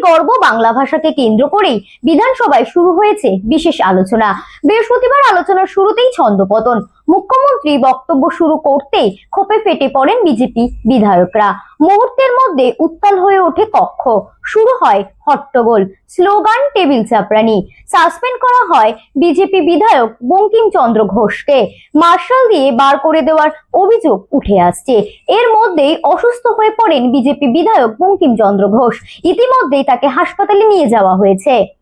গর্ব বাংলা ভাষাকে কেন্দ্র করেই বিধানসভায় শুরু হয়েছে বিশেষ আলোচনা। বৃহস্পতিবার আলোচনার শুরুতেই ছন্দপতন। মুখ্যমন্ত্রী বক্তব্য শুরু করতেই ক্ষোভে ফেটে পড়েন বিজেপি বিধায়করা। মুহূর্তের মধ্যে উত্তাল হয়ে ওঠে কক্ষ। শুরু হয় হট্টগোল। Slogan, table চাপড়ানি। সাসপেন্ড করা হয় বিজেপি বিধায়ক বঙ্কিমচন্দ্র ঘোষকে। মার্শাল দিয়ে বার করে দেওয়ার অভিযোগ উঠে আসছে। এর মধ্যেই অসুস্থ হয়ে পড়েন বিজেপি বিধায়ক বঙ্কিমচন্দ্র ঘোষ। ইতিমধ্যেই তাকে হাসপাতালে নিয়ে যাওয়া হয়েছে।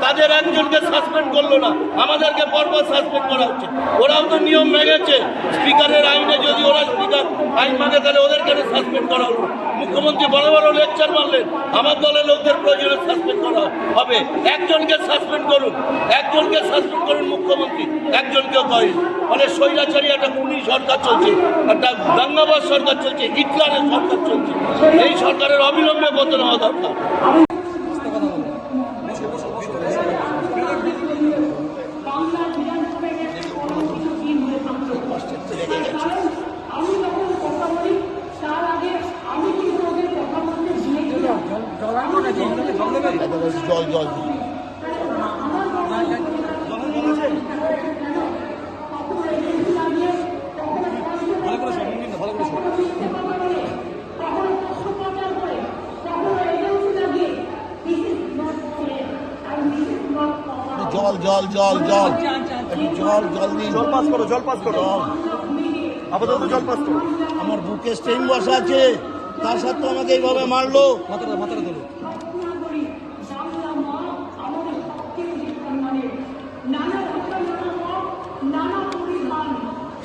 তাদের একজনকে সাসপেন্ড করল না। আমাদেরকে পরপর সাসপেন্ড করা হচ্ছে। ওরাও তো নিয়ম ভেঙেছে স্পিকারের আইনে যদি ওরা স্পিকার আইন মানে তাহলে ওদের কেন সাসপেন্ড করা হলো? মুখ্যমন্ত্রী বড় বড় লেকচার মারলেন। আমার দলের লোকদের প্রয়োজনে সাসপেন্ড করা হবে। একজনকে সাসপেন্ড করুন। একজনকে সাসপেন্ড করুন মুখ্যমন্ত্রী। একজনকেও করেন। মানে স্বৈরাচারী একটা খুনি সরকার চলছে। একটা দাঙ্গাবাজ সরকার চলছে। হিটলারের সরকার চলছে। এই সরকারের অবিলম্বে পতন হওয়া দরকার। জল জল জল জল জল জল। একটু জল জল দিন জল পাস করো জল পাস করো। জল। আপাতত জল পাস করো। আমার বুকে স্টেইন বসা আছে। তার সাথে আমাকে এইভাবে মারলো। মাথাটা মাথাটা ধরো।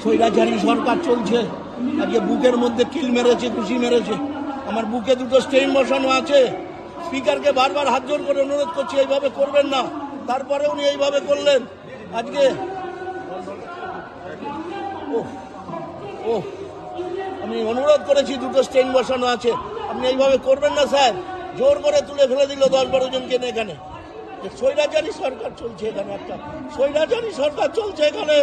স্বৈরাচারী সরকার চলছে। আজকে বুকের মধ্যে কিল মেরেছে, খুশি মেরেছে। আমার বুকে দুটো স্টেইন বসানো আছে। স্পিকারকে বারবার হাত জোর করে অনুরোধ করছি, এইভাবে করবেন না। তারপরে উনি এইভাবে করলেন। আজকে ও আমি অনুরোধ করেছি, দুটো স্টেইন বসানো আছে। আপনি এইভাবে করবেন না, স্যার। জোর করে তুলে ফেলে দিল দশ বারো জনকে এখানে। স্বৈরাচারী সরকার চলছে এখানে একটা। স্বৈরাচারী সরকার চলছে এখানে।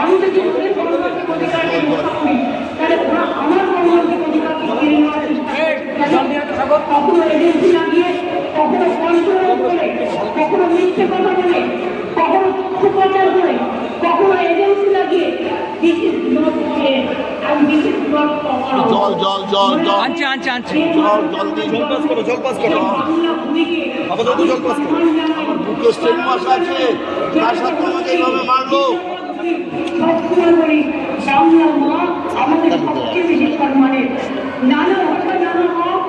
আমি তো কিছু করে কর্মসূচি অধিকার নিয়ে কথা বলি তাহলে ওরা আমার কর্মসূচি অধিকার কেড়ে নেওয়ার চেষ্টা করে। কখনো এজেন্সি লাগিয়ে কখনো কন্ট্রোল করে কখনো মিথ্যে কথা বলে কখনো কুপ্রচার করে কখনো এজেন্সি লাগিয়ে this is not fair and this is not জল জল জল জল। আনছে আনছে আনছে জল জল জল পাস করো জল পাস করো বাংলা ভূমিকে জল পাস করো আমার বুকে স্টেন বসা আছে। তার সাথে আমাকে এইভাবে মারলো। সবসময় বলি বাংলা মা আমাদের সবচেয়ে বেশি সম্মানের নানা ভাষা নানা মত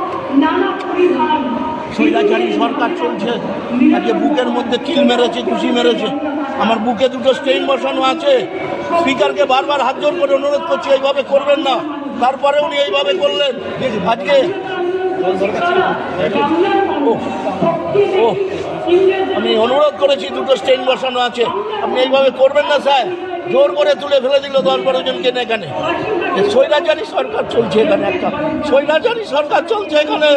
নানা পরিধান স্বৈরাচারী সরকার চলছে। আজকে বুকের মধ্যে কিল মেরেছে খুশি মেরেছে। আমার বুকে দুটো স্টেইন বসানো আছে। স্পিকারকে বারবার হাত জোর করে অনুরোধ করছি এইভাবে করবেন না। তারপরে উনি এইভাবে করলেন। আজকে ও ও, আমি অনুরোধ করেছি, দুটো স্টেইন বসানো আছে। আপনি এইভাবে করবেন না, স্যার। জোর করে তুলে ফেলে দিল দশ বারো জনকে এখানে। স্বৈরাচারী সরকার চলছে এখানে একটা। স্বৈরাচারী সরকার চলছে এখানে।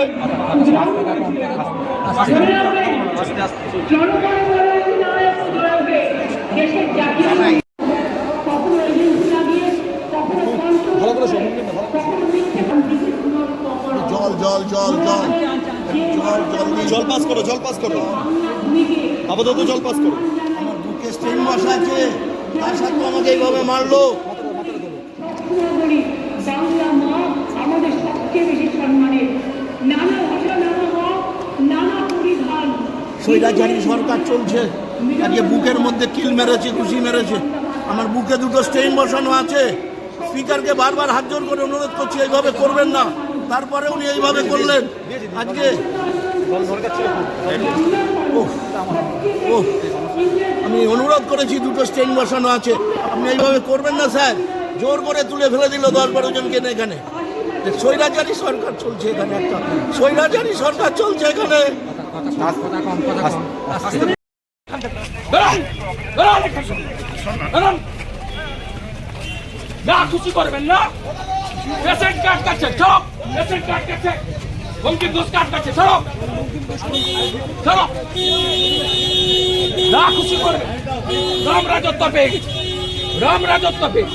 জল জল জল জল। জল পাস করো জল পাস করো। আপাতত জল পাস করো। আমার বুকে বসা আছে তার সাথে আমাকে এইভাবে মারলো। মাথাটা মাথাটা ধরো বলি বাংলা মা আমাদের সবচেয়ে বেশি সম্মানের নানা ভাষা নানা মত নানা পরিধান স্বৈরাচারী সরকার চলছে আজকে বুকের মধ্যে কিল মেরেছে খুশি মেরেছে। আমার বুকে দুটো স্টেইন বসানো আছে। স্পিকারকে বারবার হাত জোর করে অনুরোধ করছি এইভাবে করবেন না। তারপরে উনি এইভাবে করলেন। আজকে আমি অনুরোধ করেছি, দুটো স্টেইন বসানো আছে। আপনি এইভাবে করবেন না, স্যার। জোর করে তুলে ফেলে দিল দশ বারো জনকে এখানে। স্বৈরাচারী সরকার চলছে এখানে একটা। স্বৈরাচারী সরকার চলছে এখানে। না খুশি করবেন না। রেশন কার্ড কাটছে সরব রেশন কার্ড কাটছে। হুমকি ঘুষ কার্ড কাটছে সরব সরব না খুশি করবে। রাম রাজত্ব পেয়ে গেছে। রাম রাজত্ব পেয়ে